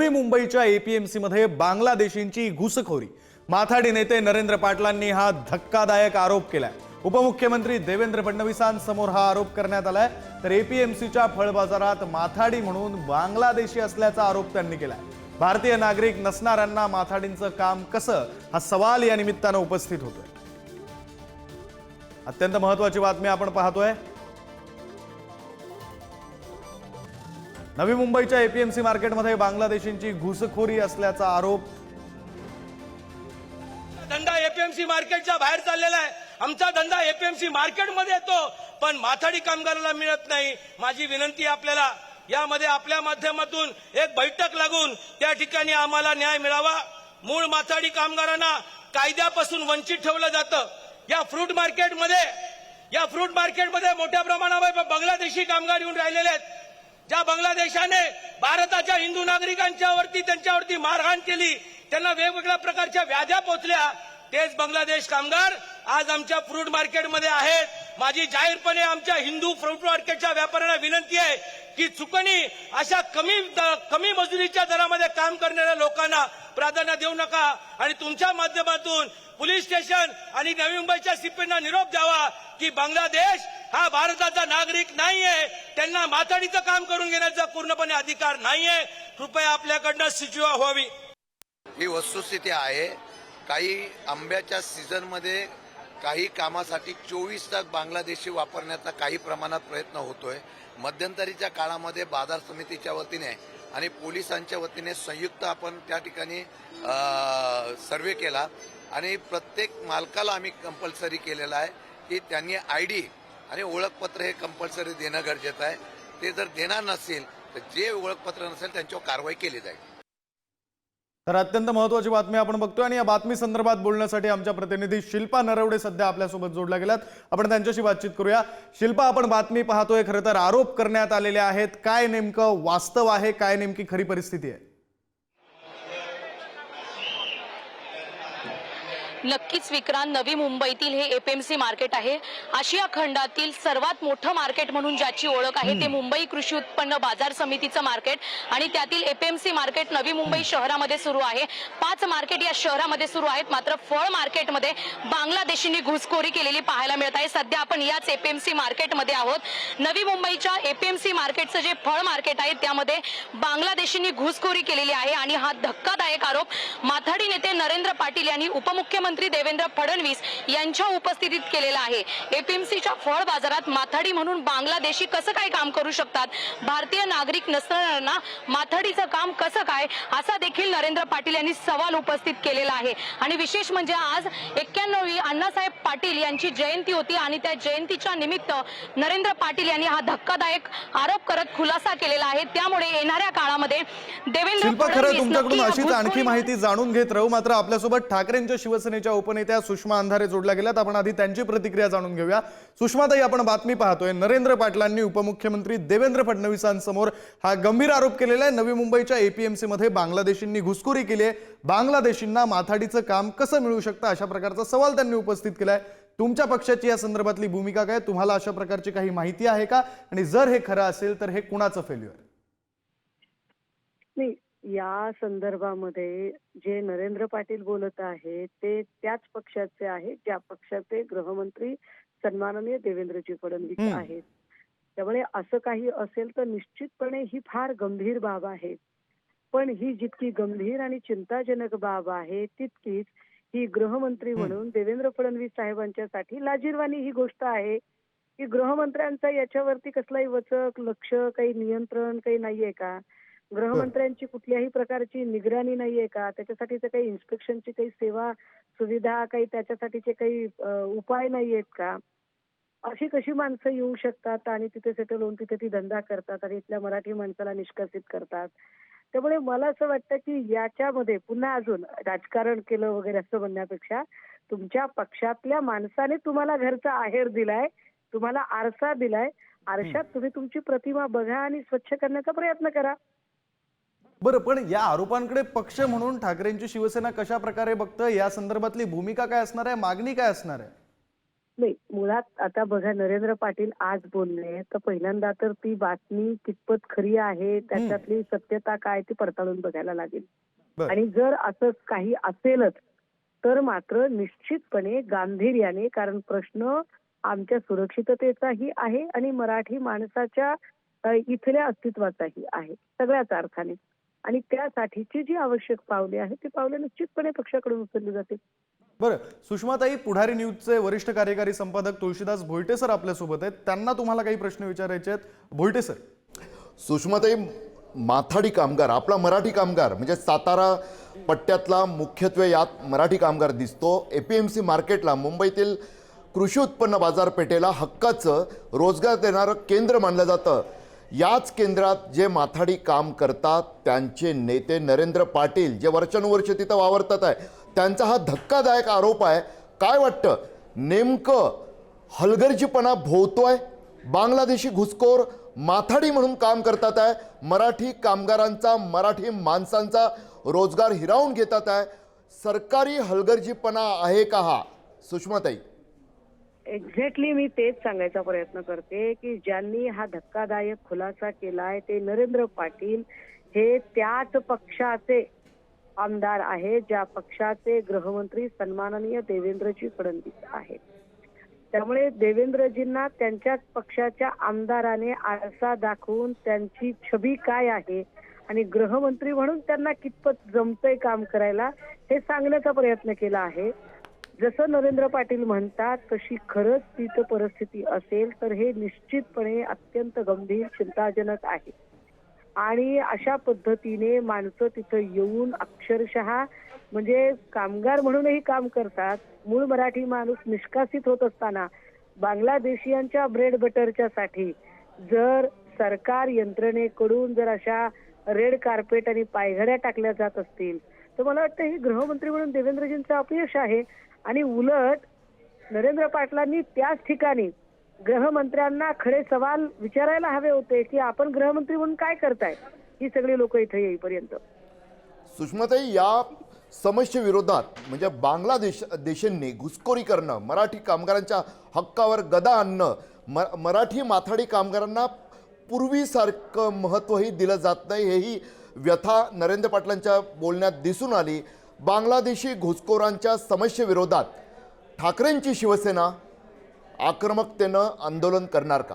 नवी मुंबईच्या एपीएमसी मध्ये बांगलादेशींची घुसखोरी. माथाडी नेते नरेंद्र पाटलांनी हा धक्कादायक आरोप केलाय. उपमुख्यमंत्री देवेंद्र फडणवीसांसमोर हा आरोप करण्यात आलाय. तर एपीएमसीच्या फळ बाजारात माथाडी म्हणून बांगलादेशी असल्याचा आरोप त्यांनी केलाय. भारतीय नागरिक नसणाऱ्यांना माथाडींचं काम कसं? हा सवाल या निमित्तानं उपस्थित होतोय. अत्यंत महत्वाची बातमी आपण पाहतोय. नवी मुंबईच्या एपीएमसी मार्केटमध्ये बांगलादेशींची घुसखोरी असल्याचा आरोप. धंदा एपीएमसी मार्केटच्या बाहेर चाललेला आहे. आमचा धंदा एपीएमसी मार्केटमध्ये येतो पण माथाडी कामगाराला मिळत नाही. माझी विनंती आपल्याला यामध्ये आपल्या माध्यमातून एक बैठक लागून त्या ठिकाणी आम्हाला न्याय मिळावा. मूळ माथाडी कामगारांना कायद्यापासून वंचित ठेवलं जातं. या फ्रूट मार्केटमध्ये या फ्रूट मार्केटमध्ये मोठ्या प्रमाणावर बांगलादेशी कामगार येऊन राहिलेले आहेत. ज्या बांगलादेशाने भारताच्या हिंदू नागरिकांच्यावरती त्यांच्यावरती मारहाण केली त्यांना वेगवेगळ्या प्रकारच्या व्याध्या पोचल्या तेच बांगलादेश कामगार आज आमच्या फ्रूट मार्केटमध्ये आहेत. माझी जाहीरपणे आमच्या हिंदू फ्रूट मार्केटच्या व्यापाऱ्यांना विनंती आहे की चुकणी अशा कमी द- कमी मजुरीच्या दरामध्ये काम करणाऱ्या लोकांना प्राधान्य देऊ नका आणि तुमच्या माध्यमातून पोलीस स्टेशन आणि नवी मुंबईच्या सीपींना निरोप द्यावा की बांगलादेश हा भारताचा नागरिक नाहीये. त्यांना माथाडीचं काम करून घेण्याचा पूर्णपणे अधिकार नाहीये. कृपया आपल्याकडनं सिजुआ व्हावी. ही वस्तुस्थिती आहे. काही आंब्याच्या सीझनमध्ये काही कामासाठी चोवीस तास बांगलादेशी वापरण्याचा काही प्रमाणात प्रयत्न होतोय. मध्यंतरीच्या काळामध्ये बाजार समितीच्या वतीने आणि पोलिसांच्या वतीने संयुक्त आपण त्या ठिकाणी सर्वे केला. आणि प्रत्येक मालकाला आम्ही कंपल्सरी केलेला आहे की त्यांनी आय डी आणि ओळखपत्र हे कंपल्सरी देणं गरजेचं आहे. ते जर देणार नसेल तर जे ओळखपत्र नसेल त्यांच्यावर कारवाई केली जाईल. तर अत्यंत महत्वाची बातमी आपण बघतोय आणि या बातमी संदर्भात बोलण्यासाठी आमच्या प्रतिनिधी शिल्पा नरवडे सध्या आपल्यासोबत जोडल्या गेल्यात. आपण त्यांच्याशी बातचीत करूया. शिल्पा आपण बातमी पाहतोय खरं तर आरोप करण्यात आलेले आहेत. काय नेमकं वास्तव आहे? काय नेमकी खरी परिस्थिती आहे? नक्कीच विक्रांत नवी मुंबईतील हे एपीएमसी मार्केट आहे. आशिया खंडातील सर्वात मोठं मार्केट म्हणून ज्याची ओळख आहे ते मुंबई कृषी उत्पन्न बाजार समितीचं मार्केट आणि त्यातील एपीएमसी मार्केट नवी मुंबई शहरामध्ये सुरू आहे. पाच मार्केट या शहरामध्ये सुरू आहेत. मात्र फळ मार्केटमध्ये बांगलादेशींनी घुसखोरी केलेली पाहायला मिळत आहे. सध्या आपण याच एपीएमसी मार्केटमध्ये आहोत. नवी मुंबईच्या एपीएमसी मार्केटचं जे फळ मार्केट आहे त्यामध्ये बांगलादेशींनी घुसखोरी केलेली आहे. आणि हा धक्कादायक आरोप माथाडी नेते नरेंद्र पाटील यांनी उपमुख्यमंत्री देवेंद्र फडणवीस यांच्या उपस्थितीत केलेला आहे. एपीएमसीच्या फळ बाजारात माथाडी म्हणून बांगलादेशी कसं काय काम करू शकतात? भारतीय नागरिक नसणाऱ्यांना माथाडीचं काम कसं काय? असा देखील नरेंद्र पाटील यांनी सवाल उपस्थित केलेला आहे. आणि विशेष म्हणजे आज एक्क्याण्णवी अण्णासाहेब पाटील यांची जयंती होती आणि त्या जयंतीच्या निमित्त नरेंद्र पाटील यांनी हा धक्कादायक आरोप करत खुलासा केलेला आहे. त्यामुळे येणाऱ्या काळामध्ये देवेंद्र खरं फडणवीस तुमच्याकडून अशीच आणखी माहिती जाणून घेत राहू. मात्र आपल्यासोबत ठाकरेंच्या शिवसेनेच्या उपनेत्या सुषमा अंधारे जोडल्या गेल्यात. आपण आधी त्यांची प्रतिक्रिया जाणून घेऊया. सुषमाताई आपण बातमी पाहतोय. नरेंद्र पाटलांनी उपमुख्यमंत्री देवेंद्र फडणवीसांसमोर हा गंभीर आरोप केलेला आहे. नवी मुंबईच्या एपीएमसी मध्ये बांगलादेशींनी घुसखोरी केली आहे. बांगलादेशींना माथाडीचं काम कसं मिळू शकतं अशा प्रकारचा सवाल त्यांनी उपस्थित केलाय. तुमच्या पक्षाची या संदर्भातली भूमिका काय? तुम्हाला अशा प्रकारची काही माहिती आहे का? आणि जर हे खरं असेल तर हे कुणाचं फेल्युअर नाही या संदर्भामध्ये जे नरेंद्र पाटील बोलत आहे ते त्याच पक्षाचे आहेत ज्या पक्षाचे गृहमंत्री सन्माननीय देवेंद्रजी फडणवीस. आहेत. त्यामुळे असं काही असेल तर निश्चितपणे ही फार गंभीर बाब आहे. पण ही जितकी गंभीर आणि चिंताजनक बाब आहे तितकीच ही गृहमंत्री म्हणून देवेंद्र फडणवीस साहेबांच्यासाठी लाजीरवाणी ही गोष्ट आहे की गृहमंत्र्यांचा याच्यावरती कसलाही वचक लक्ष काही नियंत्रण काही नाहीये का? गृहमंत्र्यांची कुठल्याही प्रकारची निगराणी नाहीये का? त्याच्यासाठीचे काही इन्स्पेक्शनची काही सेवा सुविधा काही त्याच्यासाठीचे काही उपाय नाहीयेत का? अशी कशी माणसं येऊ शकतात आणि तिथे सेटल होऊन तिथे ती धंदा करतात आणि इथल्या मराठी माणसाला निष्कासित करतात? त्यामुळे मला असं वाटतं की याच्यामध्ये पुन्हा अजून राजकारण केलं वगैरे असं म्हणण्यापेक्षा तुमच्या पक्षातल्या माणसाने तुम्हाला घरचा आहेर दिलाय तुम्हाला आरसा दिलाय आरशात तुम्ही तुमची प्रतिमा बघा आणि स्वच्छ करण्याचा प्रयत्न करा. बरं पण या आरोपांकडे पक्ष म्हणून ठाकरेंची शिवसेना कशा प्रकारे बघतं? या संदर्भातली भूमिका काय असणार आहे? मागणी काय असणार आहे? नाही मुळात आता बघा नरेंद्र पाटील आज बोलले तर पहिल्यांदा तर ती बातमी कितपत खरी आहे त्याच्यातली सत्यता काय ती पडताळून बघायला लागेल. आणि जर असं काही असेलच तर मात्र निश्चितपणे गांभीर्याने कारण प्रश्न आमच्या सुरक्षिततेचाही आहे आणि मराठी माणसाच्या इथल्या अस्तित्वाचाही आहे सगळ्याच अर्थाने. आणि त्यासाठीची जी आवश्यक पावले आहेत ती पावले निश्चितपणे पक्षाकडून उचलली जातील. बरं सुषमाताई पुढारी न्यूजचे वरिष्ठ कार्यकारी संपादक तुळशीदास भोईटे सर आपल्यासोबत आहेत. त्यांना तुम्हाला काही प्रश्न विचारायचे आहेत. भोईटे सर. सुषमाताई माथाडी कामगार आपला मराठी कामगार म्हणजे सातारा पट्ट्यातला मुख्यत्वे यात मराठी कामगार दिसतो. ए पी एम सी मार्केटला मुंबईतील कृषी उत्पन्न बाजारपेठेला हक्काचं रोजगार देणारं केंद्र मानलं जातं. याच केंद्रात जे माथाडी काम करतात त्यांचे नेते नरेंद्र पाटील जे वर्षानुवर्ष तिथं वावरतात आहे त्यांचा हा धक्कादायक आरोप आहे. काय वाटतं? नेमकं हलगर्जीपणा भोवतोय? बांगलादेशी घुसखोर माथाडी म्हणून काम करतात आहे. मराठी कामगारांचा मराठी माणसांचा रोजगार हिरावून घेतात आहे. सरकारी हलगर्जीपणा आहे का हा? सुषमाताई. एक्झॅक्टली मी तेच सांगायचा प्रयत्न करते की ज्यांनी हा धक्कादायक खुलासा केलाय ते नरेंद्र पाटील हे त्याच पक्षाचे आमदार आहेत ज्या पक्षाचे गृहमंत्री सन्माननीय देवेंद्रजी फडणवीस आहेत. त्यामुळे देवेंद्रजींना त्यांच्याच पक्षाच्या आमदाराने आरसा दाखवून त्यांची छबी काय आहे आणि गृहमंत्री म्हणून त्यांना कितपत जमतंय काम करायला हे सांगण्याचा प्रयत्न केला आहे. जसं नरेंद्र पाटील म्हणतात तशी खरंच तिथं परिस्थिती असेल तर हे निश्चितपणे अत्यंत गंभीर चिंताजनक आहे. आणि अशा पद्धतीने माणसं तिथं येऊन अक्षरशः म्हणजे कामगार म्हणूनही काम करतात. मूळ मराठी माणूस निष्कासित होत असताना बांगलादेशियांच्या ब्रेड बटरच्या साठी जर सरकार यंत्रणेकडून जर अशा रेड कार्पेट आणि पायघड्या टाकल्या जात असतील तर मला वाटतं हे गृहमंत्री म्हणून देवेंद्रजींचं अपयश आहे. आणि उलट नरेंद्र पाटलांनी त्याच ठिकाणी गृहमंत्र्यांना खडे सवाल विचारायला हवे होते की आपण गृहमंत्री म्हणून काय करताय? ही सगळी लोक इथे येईपर्यंत. सुषमाताई या समस्येविरोधात म्हणजे बांगलादेश देशांनी घुसखोरी करणं मराठी कामगारांच्या हक्कावर गदा आणणं म मराठी माथाडी कामगारांना पूर्वीसारखं महत्त्वही दिलं जात नाही हेही व्यथा नरेंद्र पाटलांच्या बोलण्यात दिसून आली. बांगलादेशी घुसखोरांच्या समस्येविरोधात ठाकरेंची शिवसेना आक्रमकतेनं आंदोलन करणार का?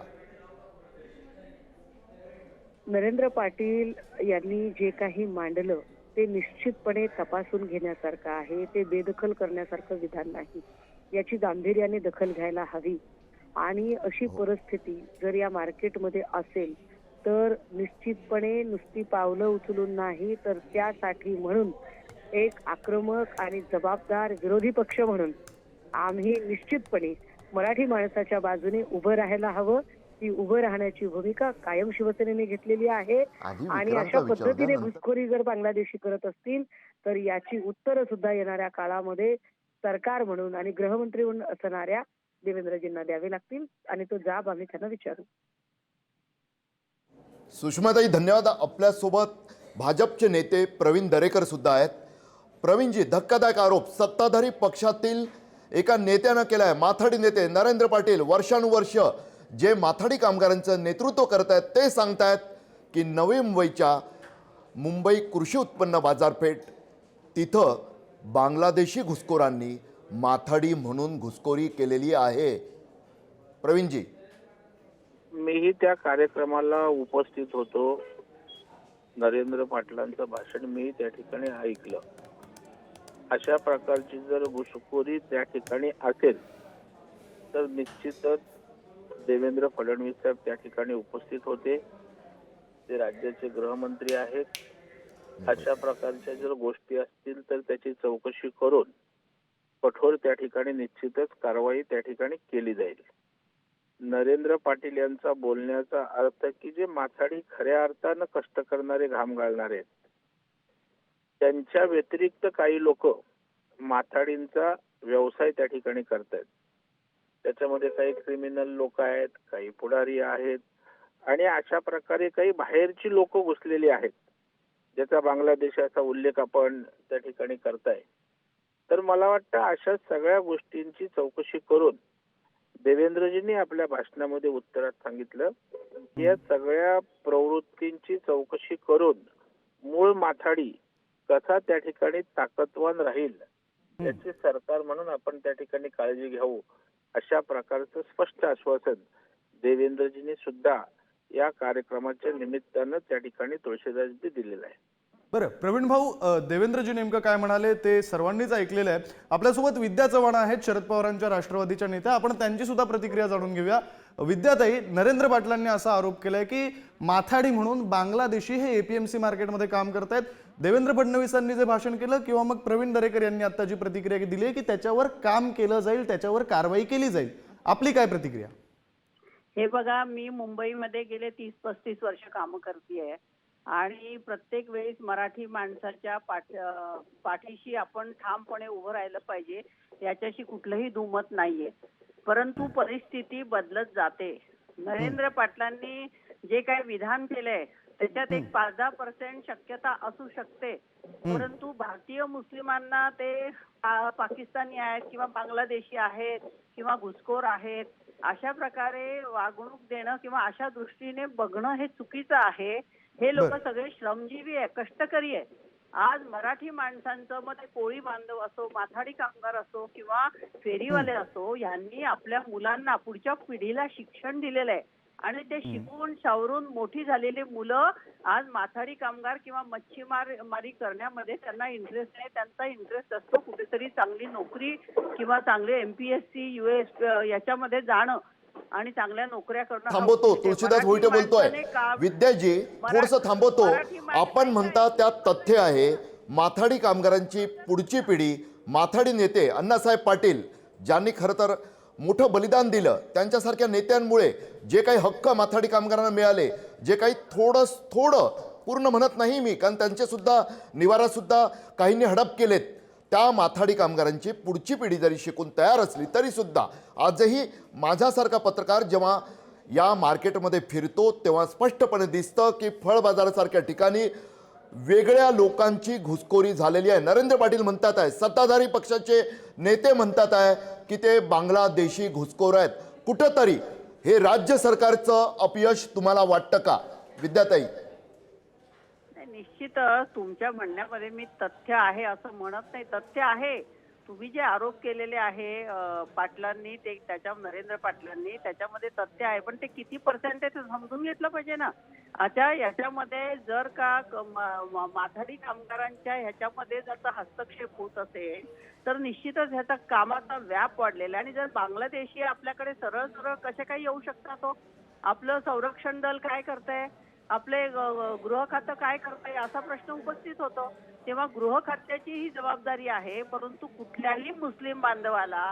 नरेंद्र पाटील यांनी जे काही मांडलं ते निश्चितपणे तपासून घेण्यासारखं आहे ते बेदखल करण्यासारखं विधान नाही. याची गांभीर्याने दखल घ्यायला हवी. आणि अशी परिस्थिती जर या मार्केटमध्ये असेल तर निश्चितपणे नुसती पावलं उचलून नाही तर त्यासाठी म्हणून एक आक्रमक आणि जबाबदार विरोधी पक्ष म्हणून आम्ही निश्चितपणे मराठी माणसाच्या बाजूने उभं राहायला हवं. ती उभं राहण्याची भूमिका कायम शिवसेनेने घेतलेली आहे. आणि अशा पद्धतीने घुसखोरी जर बांगलादेशी करत असतील तर याची उत्तरं सुद्धा येणाऱ्या काळामध्ये सरकार म्हणून आणि गृहमंत्री म्हणून असणाऱ्या देवेंद्रजींना द्यावे लागतील. आणि तो जाब आम्ही त्यांना विचारू. सुषमाताई धन्यवाद. आपल्यासोबत भाजपचे नेते प्रवीण दरेकर सुद्धा आहेत. प्रवीणजी धक्कादायक आरोप. सत्ताधारी पक्षातील एका नेत्यानं केला आहे माथाडी नेते नरेंद्र पाटील वर्षानुवर्ष जे माथाडी कामगारांचं नेतृत्व करत आहेत ते सांगतायत की नवी मुंबईच्या मुंबई कृषी उत्पन्न बाजारपेठ तिथं बांगलादेशी घुसखोरांनी माथाडी म्हणून घुसखोरी केलेली आहे. प्रवीणजी. मीही त्या कार्यक्रमाला उपस्थित होतो. नरेंद्र पाटलांचं भाषण मी त्या ठिकाणी ऐकलं. अशा प्रकारची जर घुसखोरी त्या ठिकाणी असेल तर निश्चितच देवेंद्र फडणवीस साहेब त्या ठिकाणी उपस्थित होते. ते राज्याचे गृहमंत्री आहेत. अशा प्रकारच्या जर गोष्टी असतील तर त्याची चौकशी करून कठोर त्या ठिकाणी निश्चितच कारवाई त्या ठिकाणी केली जाईल. नरेंद्र पाटील यांचा बोलण्याचा अर्थ की जे माथाडी खऱ्या अर्थानं कष्ट करणारे घाम घालणारे आहेत. त्यांच्या व्यतिरिक्त काही लोक माथाडींचा व्यवसाय त्या ठिकाणी करतायत. त्याच्यामध्ये काही क्रिमिनल लोक आहेत काही पुढारी आहेत आणि अशा प्रकारे काही बाहेरची लोक घुसलेली आहेत ज्याचा बांगलादेशाचा उल्लेख आपण त्या ठिकाणी करताय. तर मला वाटतं अशा सगळ्या गोष्टींची चौकशी करून देवेंद्रजींनी आपल्या भाषणामध्ये उत्तरात सांगितलं की या सगळ्या प्रवृत्तींची चौकशी करून मूळ माथाडी कसा त्या ठिकाणी ताकदवान राहील याची सरकार म्हणून आपण त्या ठिकाणी काळजी घ्यावं अशा प्रकारचं स्पष्ट आश्वासन देवेंद्रजींनी सुद्धा या कार्यक्रमाच्या निमित्तानं त्या ठिकाणी तुळशीदासजी दिलेलं आहे. बरं प्रवीण भाऊ देवेंद्रजी नेमकं काय म्हणाले ते सर्वांनीच ऐकलेलं आहे. आपल्यासोबत विद्या चव्हाण आहेत शरद पवारांच्या राष्ट्रवादीच्या नेत्या. आपण त्यांची सुद्धा प्रतिक्रिया जाणून घेऊया. विद्याताई नरेंद्र पाटलांनी असा आरोप केलाय की माथाडी म्हणून बांगलादेशी हे एपीएमसी मार्केटमध्ये काम करतायत. देवेंद्र फडणवीसांनी जे भाषण केलं किंवा मग प्रवीण दरेकर यांनी आता जी प्रतिक्रिया दिली की त्याच्यावर काम केलं जाईल त्याच्यावर कारवाई केली जाईल. आपली काय प्रतिक्रिया? हे बघा मी मुंबईमध्ये गेले तीस पस्तीस वर्ष काम करते आणि प्रत्येक वेळेस मराठी माणसाच्या पाठ पाठीशी आपण ठामपणे उभं राहिलं पाहिजे याच्याशी कुठलंही दुमत नाहीये. परंतु परिस्थिती बदलत जाते. नरेंद्र पाटलांनी जे काय विधान केलंय त्याच्यात एक पाच दहा पर्सेंट शक्यता असू शकते. परंतु भारतीय मुस्लिमांना ते पाकिस्तानी आहेत किंवा बांगलादेशी आहेत किंवा घुसखोर आहेत अशा प्रकारे वागणूक देणं किंवा अशा दृष्टीने बघणं हे चुकीचं आहे. हे लोक. सगळे श्रमजीवी आहे कष्टकरी आहे आज मराठी माणसांचं मग ते कोळी बांधव असो माथाडी कामगार असो किंवा फेरीवाले असो यांनी आपल्या मुलांना पुढच्या पिढीला शिक्षण दिलेलं आहे. आणि ते शिकून शावरून मोठी झालेली मुलं आज माथाडी कामगार किंवा मच्छीमार मारी करण्यामध्ये त्यांना इंटरेस्ट नाही त्यांचा इंटरेस्ट असतो कुठेतरी चांगली नोकरी किंवा चांगले एमपीएससी युएस याच्यामध्ये जाणं आणि चांगल्या नोकऱ्या करणं थांबवतो. तुळशीदास होईटे बोलतोय. विद्याजी थोडस थांबवतो. आपण म्हणता त्यात तथ्य आहे. माथाडी कामगारांची पुढची पिढी माथाडी नेते अण्णासाहेब पाटील ज्यांनी खरं तर मोठं बलिदान दिलं. त्यांच्यासारख्या नेत्यांमुळे जे काही हक्क माथाडी कामगारांना मिळाले जे काही थोडं थोडं पूर्ण म्हणत नाही मी कारण त्यांचेसुद्धा निवारासुद्धा काहींनी हडप केलेत. त्या माथाडी कामगारांची पुढची पिढी जरी शिकून तयार असली तरीसुद्धा आजही माझ्यासारखा पत्रकार जेव्हा या मार्केटमध्ये फिरतो तेव्हा स्पष्टपणे दिसतं की फळ बाजारासारख्या ठिकाणी वेगळ्या लोकांची घुसखोरी झालेली आहे. नरेंद्र पाटील म्हणतात आहे सत्ताधारी पक्षाचे नेते म्हणतात आहे की ते बांगलादेशी घुसखोर आहेत. कुठंतरी हे राज्य सरकारचं अपयश तुम्हाला वाटतं का? विद्याताई. नाही, तुमच्या म्हणण्यामध्ये मी तथ्य आहे असं म्हणत नाही. तथ्य आहे. तुम्ही जे आरोप केलेले आहे पाटलांनी ते त्याच्या नरेंद्र पाटलांनी त्याच्यामध्ये तथ्य आहे पण ते किती पर्सेंट आहे ते समजून घेतलं पाहिजे ना? आता याच्यामध्ये जर का माथाडी कामगारांच्या ह्याच्यामध्ये जर का हस्तक्षेप होत असेल तर निश्चितच ह्याचा कामाचा व्याप वाढलेला आहे. आणि जर बांगलादेशी आपल्याकडे सरळ सरळ कसे काय येऊ शकतात हो? आपलं संरक्षण दल काय करतंय? आपले गृह खातं काय करतंय? असा प्रश्न उपस्थित होतो. तेव्हा गृह खात्याची ही जबाबदारी आहे परंतु कुठल्याही मुस्लिम बांधवाला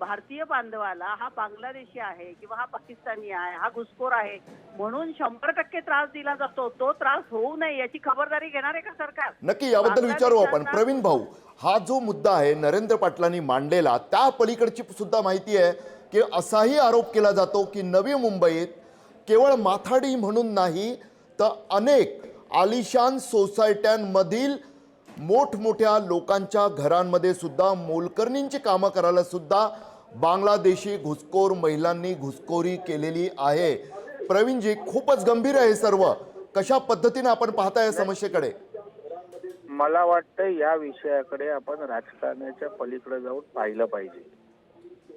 भारतीय बांधवाला हा बांगलादेशी आहे किंवा हा पाकिस्तानी आहे हा घुसखोर आहे म्हणून शंभर टक्के त्रास दिला जातो. तो त्रास होऊ नये याची खबरदारी घेणार आहे का सरकार? नक्की याबद्दल विचारू आपण. प्रवीण भाऊ हा जो मुद्दा आहे नरेंद्र पाटलांनी मांडलेला त्या पलीकडची सुद्धा माहिती आहे की असाही आरोप केला जातो की नवी मुंबईत केवळ माथाडी म्हणून नाही तर अनेक आलिशान सोसायट्यांमधील मोठमोठ्या लोकांच्या घरांमध्ये सुद्धा मोलकर्णींची कामं करायला सुद्धा बांगलादेशी घुसखोर महिलांनी घुसखोरी केलेली आहे. प्रवीणजी खूपच गंभीर आहे सर्व. कशा पद्धतीने आपण पाहताय या समस्येकडे? मला वाटतं या विषयाकडे आपण राजकारणाच्या पलीकडे जाऊन पाहिलं पाहिजे.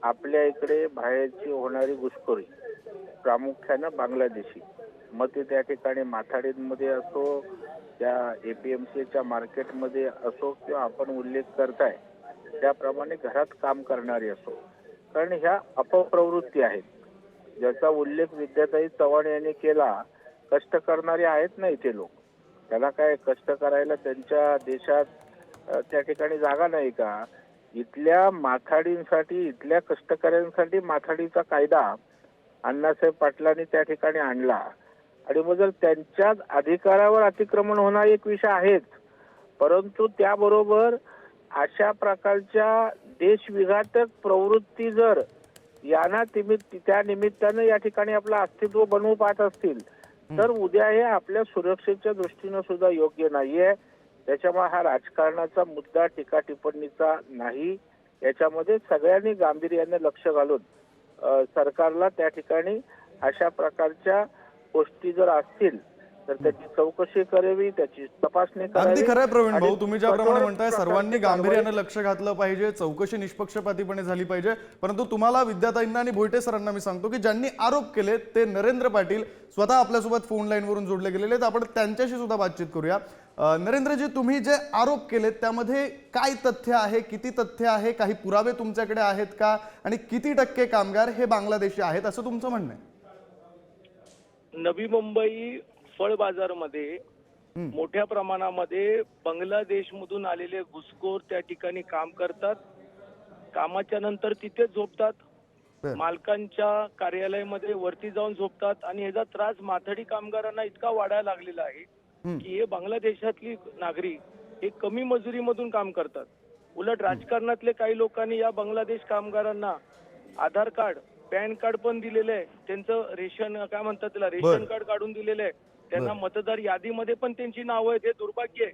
आपल्या इकडे बाहेरची होणारी घुसखोरी प्रामुख्यानं बांगलादेशी. मग ते त्या ठिकाणी माथाडींमध्ये असो त्या एपीएमसीच्या मार्केटमध्ये असो किंवा आपण उल्लेख करताय त्याप्रमाणे घरात काम करणारी असो. कारण ह्या अपप्रवृत्ती आहेत. ज्याचा उल्लेख विद्याताई चव्हाण यांनी केला कष्ट करणारे आहेत ना इथे लोक. त्याला काय कष्ट करायला त्यांच्या देशात त्या ठिकाणी जागा नाही का? इथल्या माथाडींसाठी इथल्या कष्टकऱ्यांसाठी माथाडीचा कायदा अण्णासाहेब पाटलांनी त्या ठिकाणी आणला. आणि मग जर त्यांच्याच अधिकारावर अतिक्रमण होणार एक विषय आहेच. परंतु त्याबरोबर अशा प्रकारच्या देशविघातक प्रवृत्ती जर यांना त्या निमित्तानं या ठिकाणी आपलं अस्तित्व बनवू पाहत असतील तर उद्या हे आपल्या सुरक्षेच्या दृष्टीनं सुद्धा योग्य नाहीये. त्याच्यामुळे हा राजकारणाचा मुद्दा टीका टिप्पणीचा नाही. याच्यामध्ये सगळ्यांनी गांभीर्याने लक्ष घालून सरकारला त्या ठिकाणी अशा प्रकारच्या गोष्टी जर असतील तर त्याची चौकशी करावी त्याची तपासणी अगदी करावी. खरं आहे प्रवीण भाऊ तुम्ही ज्याप्रमाणे म्हणताय सर्वांनी गांभीर्यानं लक्ष घातलं पाहिजे चौकशी निष्पक्षपातीपणे झाली पाहिजे. परंतु तुम्हाला विद्याताईंना आणि भोईटे सरांना मी सांगतो की ज्यांनी आरोप केले ते नरेंद्र पाटील स्वतः आपल्यासोबत फोन लाईनवरून जोडले गेलेले आहेत. आपण त्यांच्याशी सुद्धा बातचीत करूया. नरेंद्रजी तुम्ही जे आरोप केलेत त्यामध्ये काय तथ्य आहे किती तथ्य आहे काही पुरावे तुमच्याकडे आहेत का आणि किती टक्के कामगार हे बांगलादेशी आहेत असं तुमचं म्हणणं आहे? नवी मुंबई फळ बाजारमध्ये मोठ्या प्रमाणामध्ये बांगलादेशमधून आलेले घुसखोर त्या ठिकाणी काम करतात. कामाच्या नंतर तिथेच झोपतात. मालकांच्या कार्यालयामध्ये वरती जाऊन झोपतात आणि ह्याचा त्रास माथाडी कामगारांना इतका वाढायला लागलेला आहे की हे बांगलादेशातली नागरिक हे कमी मजुरीमधून काम करतात. उलट राजकारणातले काही लोकांनी या बांगलादेश कामगारांना आधार कार्ड पॅन कार्ड पण दिलेलं आहे. त्यांचं रेशन काय म्हणतात त्याला रेशन. कार्ड काढून दिलेलं आहे. त्यांना मतदार यादीमध्ये पण त्यांची नावं आहेत. हे दुर्भाग्य आहे.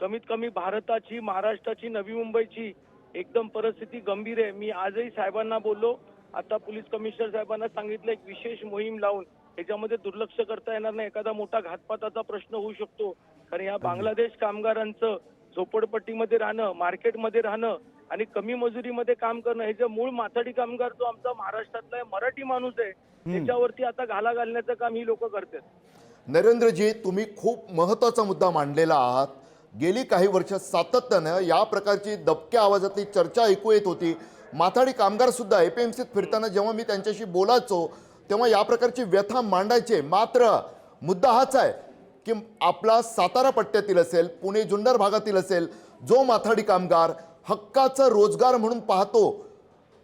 कमीत कमी भारताची महाराष्ट्राची नवी मुंबईची एकदम परिस्थिती गंभीर आहे. मी आजही साहेबांना बोललो. आता पोलीस कमिशनर साहेबांना सांगितलं एक विशेष मोहीम लावून. याच्यामध्ये दुर्लक्ष करता येणार नाही. एखादा मोठा घातपाताचा प्रश्न होऊ शकतो. कारण या बांगलादेश कामगारांचं झोपडपट्टीमध्ये राहणं मार्केटमध्ये राहणं आणि कमी मजुरीमध्ये काम करणं हे जे मूळ माथाडी कामगार जो आमचा महाराष्ट्रातला मराठी माणूस आहे त्याच्यावरती आता घाला घालण्याचं काम ही लोक करतात. नरेंद्रजी तुम्ही खूप महत्त्वाचा मुद्दा मांडलेला आहात. गेली काही वर्ष सातत्यानं या प्रकारची दबक्या आवाजातली चर्चा ऐकू येत होती. माथाडी कामगार सुद्धा एपीएमसीत फिरताना जेव्हा मी त्यांच्याशी बोलायचो तेव्हा या प्रकारची व्यथा मांडायचे मात्र मुद्दा हाच आहे की आपला सातारा पट्ट्यातील असेल पुणे जुन्नर भागातील असेल जो माथाडी कामगार हक्काचा रोजगार म्हणून पाहतो.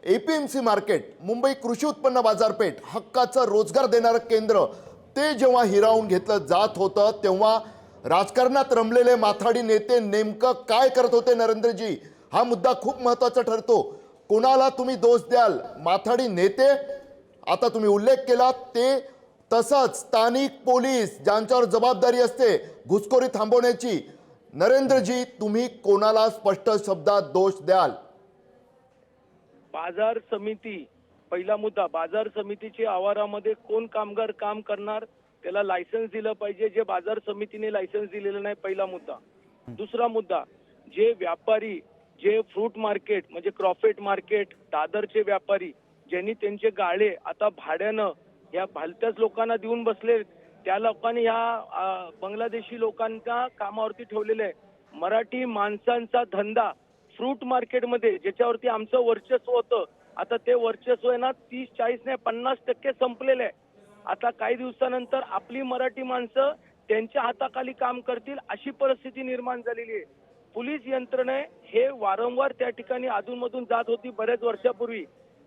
A P M C market Mumbai कृषी उत्पन्न बाजारपेठ हक्काचं रोजगार देणारं केंद्र. ते जेव्हा हिरावून घेतलं जात होतं तेव्हा राजकारणात रमलेले माथाडी नेते नेमकं काय करत होते नरेंद्रजी? हा मुद्दा खूप महत्त्वाचा ठरतो. कोणाला तुम्ही दोष द्याल? माथाडी नेते? आता तुम्ही उल्लेख केला ते तसंच स्थानिक पोलीस ज्यांच्यावर जबाबदारी असते घुसखोरी थांबवण्याची. नरेंद्रजी तुम्ही कोणाला स्पष्ट शब्दात दोष द्याल? बाजार समिती पहिला मुद्दा बाजार समितीच्या आवारामध्ये कोण कामगार काम करणार? त्याला लायसन्स दिलं पाहिजे जे बाजार समितीने लायसन्स दिलेलं नाही पहिला मुद्दा. दुसरा मुद्दा जे व्यापारी जे फ्रूट मार्केट म्हणजे क्रॉफेट मार्केट दादरचे व्यापारी ज्यांनी त्यांचे गाळे आता भाड्यानं या भालत्याच लोकांना देऊन बसले त्या लोकांनी ह्या बांगलादेशी लोकांना कामावरती ठेवलेले आहे. मराठी माणसांचा धंदा फ्रूट मार्केटमध्ये ज्याच्यावरती आमचं वर्चस्व होतं आता ते वर्चस्व आहे ना तीस चाळीस नाही पन्नास टक्के संपलेलं आहे. आता काही दिवसानंतर आपली मराठी माणसं त्यांच्या हाताखाली काम करतील अशी परिस्थिती निर्माण झालेली आहे. पोलीस यंत्रणे हे वारंवार त्या ठिकाणी अधूनमधून जात होती बऱ्याच वर्षापूर्वी.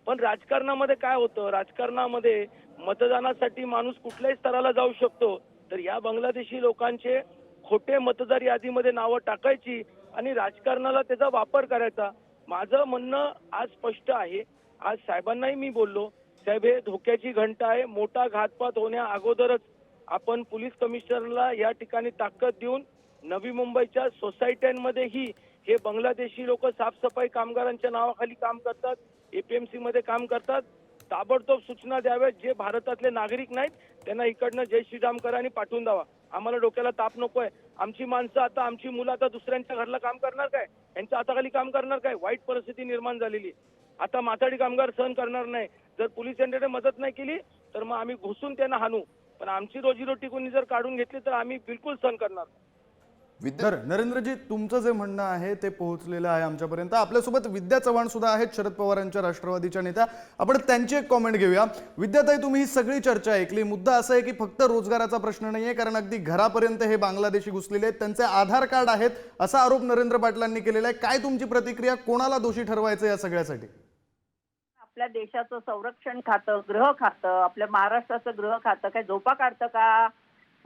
पण राजकारणामध्ये काय होतं? राजकारणामध्ये मतदानासाठी माणूस कुठल्याही स्तराला जाऊ शकतो. तर या बांगलादेशी लोकांचे खोटे मतदार यादीमध्ये नावं टाकायची आणि राजकारणाला त्याचा वापर करायचा माझं म्हणणं आज स्पष्ट आहे. आज साहेबांनाही मी बोललो साहेब हे धोक्याची घंटा आहे मोठा घातपात होण्या अगोदरच आपण पोलीस कमिशनरला या ठिकाणी ताकद देऊन नवी मुंबईच्या सोसायट्यांमध्येही हे बांगलादेशी लोक साफसफाई कामगारांच्या नावाखाली काम करतात एपीएमसी मध्ये काम करतात. ताबडतोब सूचना द्याव्यात. जे भारतातले नागरिक नाहीत त्यांना इकडनं जय श्रीराम करा आणि पाठवून द्यावा. आम्हाला डोक्याला ताप नकोय. आमची माणसं आता आमची मुलं आता दुसऱ्यांच्या घरला काम करणार काय? यांच्या हाताखाली काम करणार काय? वाईट परिस्थिती निर्माण झालेली. आता माथाडी कामगार सहन करणार नाही. जर पोलीस यंत्रणेने मदत नाही केली तर मग आम्ही घुसून त्यांना हाणू. पण आमची रोजीरोटी कोणी जर काढून घेतली तर आम्ही बिलकुल सहन करणार विद्या नरेंद्रजी तुमचं जे म्हणणं आहे ते पोहोचलेलं आहे आमच्यापर्यंत. आपल्यासोबत विद्या चव्हाण सुद्धा आहेत शरद पवारांच्या राष्ट्रवादीच्या नेत्या. आपण त्यांची एक कॉमेंट घेऊया. विद्याताई तुम्ही ही सगळी चर्चा ऐकली. मुद्दा असा आहे की फक्त रोजगाराचा प्रश्न नाहीये कारण अगदी घरापर्यंत हे बांगलादेशी घुसलेले आहेत. त्यांचे आधार कार्ड आहेत असा आरोप नरेंद्र पाटलांनी केलेला आहे. काय तुमची प्रतिक्रिया? कोणाला दोषी ठरवायचं या सगळ्यासाठी? आपल्या देशाचं संरक्षण खातं गृह खातं आपल्या महाराष्ट्राचं गृह खातं काय झोपा काढतं का?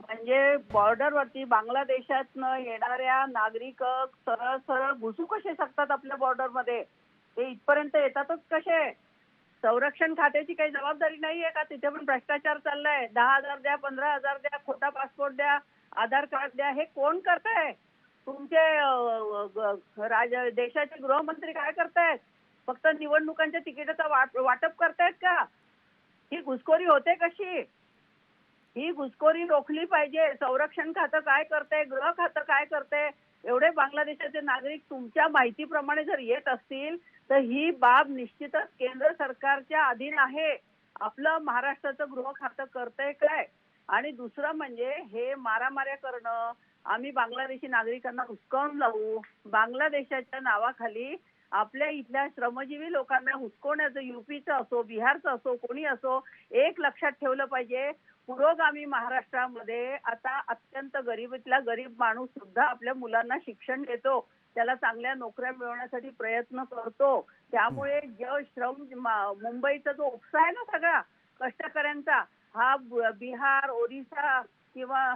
म्हणजे बॉर्डरवरती बांगलादेशातनं येणाऱ्या नागरिक सरळ सरळ घुसू कसे शकतात आपल्या बॉर्डरमध्ये ते इथपर्यंत येतातच कसे? संरक्षण खात्याची काही जबाबदारी नाहीये का? तिथे पण भ्रष्टाचार चाललाय. दहा हजार द्या पंधरा हजार द्या खोटा पासपोर्ट द्या आधार कार्ड द्या हे कोण करताय? तुमचे राज देशाचे गृहमंत्री काय करतायत? फक्त निवडणुकांच्या तिकिटाचा वाट- वाटप करतायत का? ही घुसखोरी होते कशी? ही घुसखोरी रोखली पाहिजे. संरक्षण खातं काय करते? गृह खातं काय करते? एवढे बांगलादेशाचे नागरिक तुमच्या माहितीप्रमाणे जर येत असतील तर ही बाब निश्चितच केंद्र सरकारच्या अधीन आहे. आपलं महाराष्ट्राचं गृह खातं करतंय काय? आणि दुसरं म्हणजे हे मारामाऱ्या करणं आम्ही बांगलादेशी नागरिकांना हुसकावून लावू बांगलादेशाच्या नावाखाली आपल्या इथल्या श्रमजीवी लोकांना हुसकवण्याचं युपीचं असो बिहारचं असो कोणी असो एक लक्षात ठेवलं पाहिजे पुरोगामी महाराष्ट्रामध्ये आता अत्यंत गरिबीतला गरीब माणूस सुद्धा आपल्या मुलांना शिक्षण देतो त्याला चांगल्या नोकऱ्या मिळवण्यासाठी प्रयत्न करतो. त्यामुळे जो श्रम मुंबईचा जो उपसा आहे ना सगळा कष्टकऱ्यांचा हा बिहार ओरिसा किंवा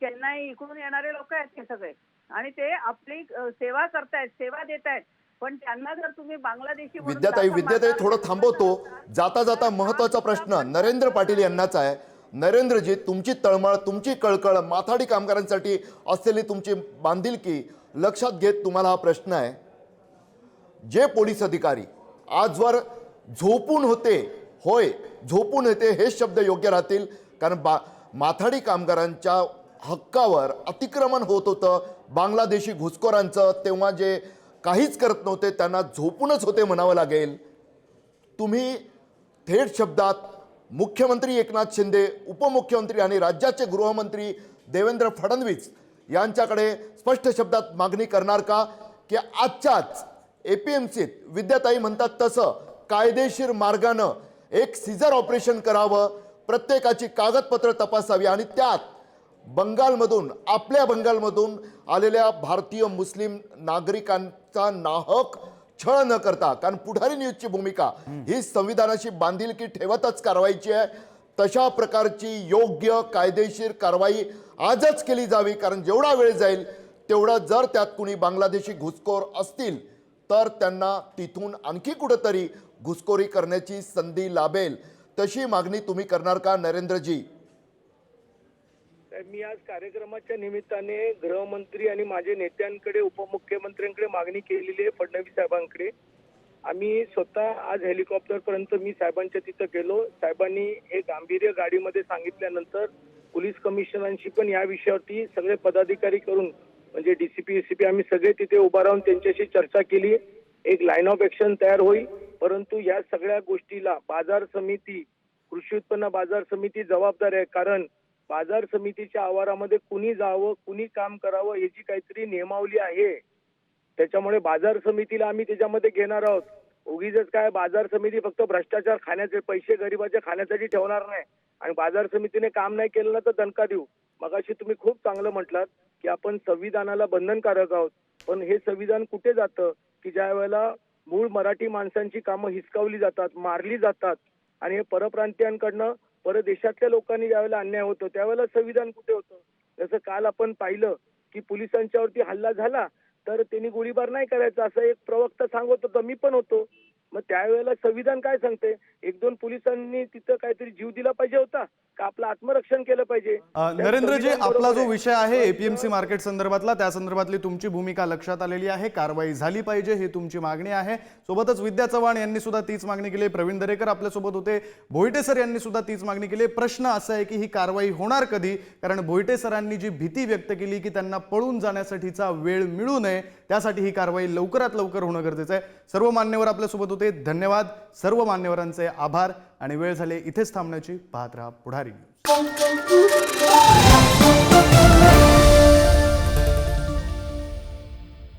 चेन्नई इकडून येणारे लोक आहेत हे सगळे. आणि ते आपली सेवा करतायत सेवा देत आहेत पण त्यांना जर तुम्ही बांगलादेशी विद्याताई विद्याताई थोडं थांबवतो. जाता जाता महत्त्वाचा प्रश्न नरेंद्र पाटील यांनाच आहे. नरेंद्रजी तुमची तळमळ तुमची कळकळ माथाडी कामगारांसाठी असलेली तुमची बांधिलकी लक्षात घेत तुम्हाला हा प्रश्न आहे. जे पोलीस अधिकारी आजवर झोपून होते होय झोपून होते हे शब्द योग्य राहतील कारण बा माथाडी कामगारांच्या हक्कावर अतिक्रमण होत होतं. बांगलादेशी घुसखोरांचं तेव्हा जे काहीच करत नव्हते त्यांना झोपूनच होते म्हणावं लागेल. तुम्ही थेट शब्दात मुख्यमंत्री एकनाथ शिंदे उपमुख्यमंत्री आणि राज्याचे गृहमंत्री देवेंद्र फडणवीस यांच्याकडे स्पष्ट शब्दात मागणी करणार का? की आजच्याच ए पी एम सीत विद्याताई म्हणतात तसं कायदेशीर मार्गानं एक सिझर ऑपरेशन करावं प्रत्येकाची कागदपत्र तपासावी आणि त्यात बंगालमधून आपल्या बंगालमधून आलेल्या भारतीय मुस्लिम नागरिकांचा नाहक छळ न करता कारण पुढारी न्यूजची भूमिका ही संविधानाशी बांधिलकी ठेवतच कारवाईची आहे. तशा प्रकारची योग्य कायदेशीर कारवाई आजच केली जावी कारण जेवढा वेळ जाईल तेवढा जर त्यात कुणी बांगलादेशी घुसखोर असतील तर त्यांना तिथून आणखी कुठंतरी घुसखोरी करण्याची संधी लाभेल. तशी मागणी तुम्ही करणार का नरेंद्रजी? मी आज कार्यक्रमाच्या निमित्ताने गृहमंत्री आणि माझे नेत्यांकडे उपमुख्यमंत्र्यांकडे मागणी केलेली आहे फडणवीस साहेबांकडे. आम्ही स्वतः आज हेलिकॉप्टर पर्यंत मी साहेबांच्या तिथं गेलो. साहेबांनी हे गांभीर्य गाडीमध्ये सांगितल्यानंतर पोलीस कमिशनरांशी पण या विषयावरती सगळे पदाधिकारी करून म्हणजे डीसीपी एसीपी आम्ही सगळे तिथे उभा राहून त्यांच्याशी चर्चा केली. एक लाईन ऑफ ऍक्शन तयार होईल परंतु या सगळ्या गोष्टीला बाजार समिती कृषी उत्पन्न बाजार समिती जबाबदार आहे. कारण बाजार समितीच्या आवारामध्ये कुणी जावं कुणी काम करावं याची काहीतरी नियमावली आहे. त्याच्यामुळे बाजार समितीला आम्ही त्याच्यामध्ये घेणार आहोत. उगीच काय बाजार समिती फक्त भ्रष्टाचार खाण्याचे पैसे गरिबाच्या खाण्यासाठी ठेवणार नाही. आणि बाजार समितीने काम नाही केलं ना तर दणका देऊ. मगाशी तुम्ही खूप चांगलं म्हटलात की आपण संविधानाला बंधनकारक आहोत. पण हे संविधान कुठे जातं? की ज्या वेळेला मूळ मराठी माणसांची कामं हिसकावली जातात मारली जातात आणि हे परप्रांतीयांकडनं परदेशातल्या लोकांनी ज्यावेळेला अन्याय होतो त्यावेळेला संविधान कुठे होतं? जसं काल आपण पाहिलं की पोलिसांच्यावरती हल्ला झाला तर त्यांनी गोळीबार नाही करायचा असं एक प्रवक्ता सांगत होता मी पण होतो. मग त्यावेळेला संविधान काय सांगते एक दोन पोलिसांनी तिथं काहीतरी जीव दिला पाहिजे होता का आपलं आत्मरक्षण केलं पाहिजे? नरेंद्रजी आपला जो. विषय आहे एपीएमसी मार्केट संदर्भातला त्या संदर्भातली तुमची भूमिका लक्षात आलेली आहे. कारवाई झाली पाहिजे ही तुमची मागणी आहे. सोबतच विद्या चव्हाण यांनी सुद्धा तीच मागणी केली. प्रवीण दरेकर आपल्यासोबत होते. भोईटे सर यांनी सुद्धा तीच मागणी केली. प्रश्न असा आहे की ही कारवाई होणार कधी? कारण भोईटे सरांनी जी भीती व्यक्त केली की त्यांना पळून जाण्यासाठीचा वेळ मिळू नये त्यासाठी ही कारवाई लवकरात लवकर होणं गरजेचं आहे. सर्व मान्यवर आपल्यासोबत होते. धन्यवाद. सर्व मान्यवरांचे आभार आणि वेळ झाले. इथेच थांबण्याची. पाहत राहा पुढारी न्यूज.